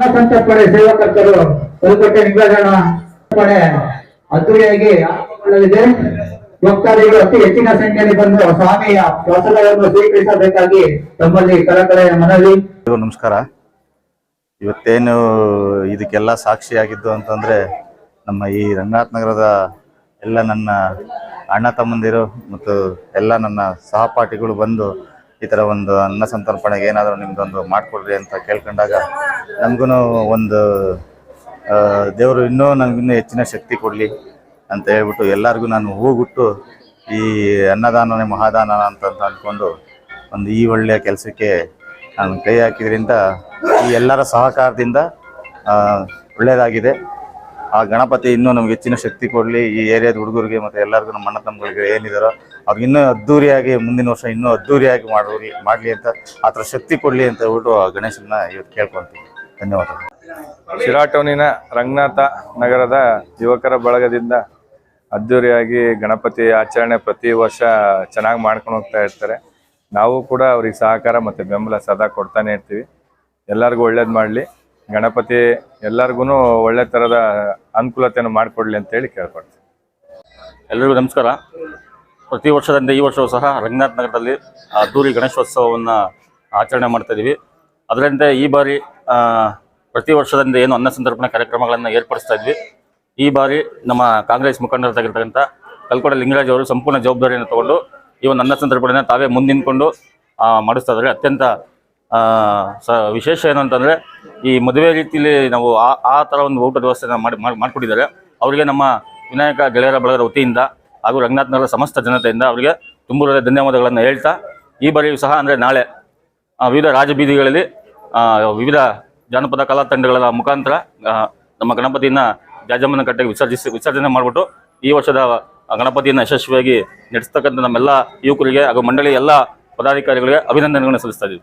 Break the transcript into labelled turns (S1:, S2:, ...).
S1: ಜನಸಂಖ್ಯಾಪಡೆ ಸೇವಾಕರ್ತರು ಕಲ್ಕಟ್ಟೆ ನಿಂಗಣ ಪಡೆ ಅದ್ದೂರಿಯಾಗಿ ಆರಂಭಗೊಳ್ಳಲಿದೆ. ಭಕ್ತಾದಿಗಳು ಅತಿ ಹೆಚ್ಚಿನ ಸಂಖ್ಯೆಯಲ್ಲಿ ಬಂದು ಸ್ವಾಮಿಯ ಪ್ರಸಾದವನ್ನು ಸ್ವೀಕರಿಸಬೇಕಾಗಿ ತಮ್ಮಲ್ಲಿ ಕಳಕಳೆಯ ಮನವಿ.
S2: ನಮಸ್ಕಾರ. ಇವತ್ತೇನು ಇದಕ್ಕೆಲ್ಲ ಸಾಕ್ಷಿಯಾಗಿದ್ದು ಅಂತಂದ್ರೆ ನಮ್ಮ ಈ ರಂಗನಾಥ್ ನಗರದ ಎಲ್ಲ ನನ್ನ ಅಣ್ಣ ತಮ್ಮಂದಿರು ಮತ್ತು ಎಲ್ಲ ನನ್ನ ಸಹಪಾಠಿಗಳು ಬಂದು ಈ ಥರ ಒಂದು ಅನ್ನ ಸಂತರ್ಪಣೆಗೆ ಏನಾದರೂ ನಿಮ್ದೊಂದು ಮಾಡಿಕೊಡ್ರಿ ಅಂತ ಕೇಳ್ಕೊಂಡಾಗ ನಮಗೂ ಒಂದು ದೇವರು ಇನ್ನೂ ನನಗಿನ್ನೂ ಹೆಚ್ಚಿನ ಶಕ್ತಿ ಕೊಡಲಿ ಅಂತ ಹೇಳ್ಬಿಟ್ಟು ಎಲ್ಲರಿಗೂ ನಾನು ಹೂಗುಟ್ಟು ಈ ಅನ್ನದಾನನೇ ಮಹಾದಾನ ಅಂತ ಅಂದ್ಕೊಂಡು ಒಂದು ಈ ಒಳ್ಳೆಯ ಕೆಲಸಕ್ಕೆ ನಾನು ಕೈ ಹಾಕಿದ್ರಿಂದ ಈ ಎಲ್ಲರ ಸಹಕಾರದಿಂದ ಒಳ್ಳೆಯದಾಗಿದೆ ಆ ಗಣಪತಿ ಇನ್ನೂ ನಮ್ಗೆ ಹೆಚ್ಚಿನ ಶಕ್ತಿ ಕೊಡಲಿ. ಈ ಏರಿಯಾದ ಹುಡುಗರಿಗೆ ಮತ್ತು ಎಲ್ಲರಿಗೂ ನಮ್ಮ ಅಣ್ಣ ತಮ್ಮಗಳಿಗೆ ಏನಿದಾರೋ ಅವ್ರಿಗೆ ಇನ್ನೂ ಅದ್ದೂರಿಯಾಗಿ ಮುಂದಿನ ವರ್ಷ ಇನ್ನೂ ಅದ್ದೂರಿಯಾಗಿ ಮಾಡೋರಿ ಮಾಡಲಿ ಅಂತ ಆ ಥರ ಶಕ್ತಿ ಕೊಡಲಿ ಅಂತ ಹೇಳ್ಬಿಟ್ಟು ಆ ಗಣೇಶನ ಇವತ್ತು ಕೇಳ್ಕೊತೀವಿ ಧನ್ಯವಾದಗಳು.
S3: ಶಿರಾ ಟೌನಿನ ರಂಗನಾಥ ನಗರದ ಯುವಕರ ಬಳಗದಿಂದ ಅದ್ದೂರಿಯಾಗಿ ಗಣಪತಿ ಆಚರಣೆ ಪ್ರತಿ ವರ್ಷ ಚೆನ್ನಾಗಿ ಮಾಡ್ಕೊಂಡು ಹೋಗ್ತಾ ಇರ್ತಾರೆ. ನಾವು ಕೂಡ ಅವ್ರಿಗೆ ಸಹಕಾರ ಮತ್ತು ಬೆಂಬಲ ಸದಾ ಕೊಡ್ತಾನೆ ಇರ್ತೀವಿ. ಎಲ್ಲರಿಗೂ ಒಳ್ಳೇದು ಮಾಡಲಿ. ಗಣಪತಿ ಎಲ್ಲರಿಗೂ ಒಳ್ಳೆ ಥರದ ಅನುಕೂಲತೆಯನ್ನು ಮಾಡಿಕೊಡ್ಲಿ ಅಂತೇಳಿ ಕೇಳ್ಕೊಡ್ತೀವಿ
S4: ಎಲ್ಲರಿಗೂ ನಮಸ್ಕಾರ. ಪ್ರತಿ ವರ್ಷದಿಂದ ಈ ವರ್ಷವೂ ಸಹ ರಂಗನಾಥ್ ನಗರದಲ್ಲಿ ಅದ್ದೂರಿ ಗಣೇಶೋತ್ಸವವನ್ನು ಆಚರಣೆ ಮಾಡ್ತಾ ಇದ್ದೀವಿ ಅದರಿಂದ ಈ ಬಾರಿ ಪ್ರತಿ ವರ್ಷದಿಂದ ಏನು ಅನ್ನ ಸಂತರ್ಪಣೆ ಕಾರ್ಯಕ್ರಮಗಳನ್ನು ಏರ್ಪಡಿಸ್ತಾ ಇದ್ವಿ. ಈ ಬಾರಿ ನಮ್ಮ ಕಾಂಗ್ರೆಸ್ ಮುಖಂಡರಾಗಿರ್ತಕ್ಕಂಥ ಕಲ್ಕೋಡ ಲಿಂಗರಾಜ್ ಅವರು ಸಂಪೂರ್ಣ ಜವಾಬ್ದಾರಿಯನ್ನು ತಗೊಂಡು ಈ ಒಂದು ಅನ್ನ ಸಂತರ್ಪಣೆಯನ್ನು ತಾವೇ ಮುಂದಿನ್ಕೊಂಡು ಮಾಡಿಸ್ತಾ ಇದ್ದಾರೆ. ಅತ್ಯಂತ ಸ, ವಿಶೇಷ ಏನು ಅಂತಂದರೆ ಈ ಮದುವೆ ರೀತಿಯಲ್ಲಿ ನಾವು ಆ ಆ ಥರ ಒಂದು ಊಟದ ವ್ಯವಸ್ಥೆ ಮಾಡಿ, ಮಾಡಿ- ಮಾಡಿಕೊಟ್ಟಿದ್ದಾರೆ. ಅವರಿಗೆ ನಮ್ಮ ವಿನಾಯಕ ಗೆಳೆಯರ ಬಳಗದ ವತಿಯಿಂದ ಹಾಗೂ ರಂಗನಾಥ್ ನಗರದ ಸಮಸ್ತ ಜನತೆಯಿಂದ ಅವರಿಗೆ ತುಂಬ ಹೃದಯ ಧನ್ಯವಾದಗಳನ್ನು ಹೇಳ್ತಾ, ಈ ಬಾರಿಯೂ ಸಹ ಅಂದರೆ ನಾಳೆ ವಿವಿಧ ರಾಜಬೀದಿಗಳಲ್ಲಿ ವಿವಿಧ ಜಾನಪದ ಕಲಾ ತಂಡಗಳ ಮುಖಾಂತರ ನಮ್ಮ ಗಣಪತಿಯನ್ನು ಜಾಜಮ್ಮನ ಕಟ್ಟೆಗೆ ವಿಸರ್ಜಿಸಿ, ವಿಸರ್ಜನೆ ಮಾಡಿಬಿಟ್ಟು ಈ ವರ್ಷದ ಗಣಪತಿಯನ್ನು ಯಶಸ್ವಿಯಾಗಿ ನಡೆಸ್ತಕ್ಕಂಥ ನಮ್ಮೆಲ್ಲ ಯುವಕರಿಗೆ ಹಾಗೂ ಮಂಡಳಿ ಎಲ್ಲ ಪದಾಧಿಕಾರಿಗಳಿಗೆ ಅಭಿನಂದನೆಗಳನ್ನು ಸಲ್ಲಿಸ್ತಾ ಇದ್ದೀವಿ.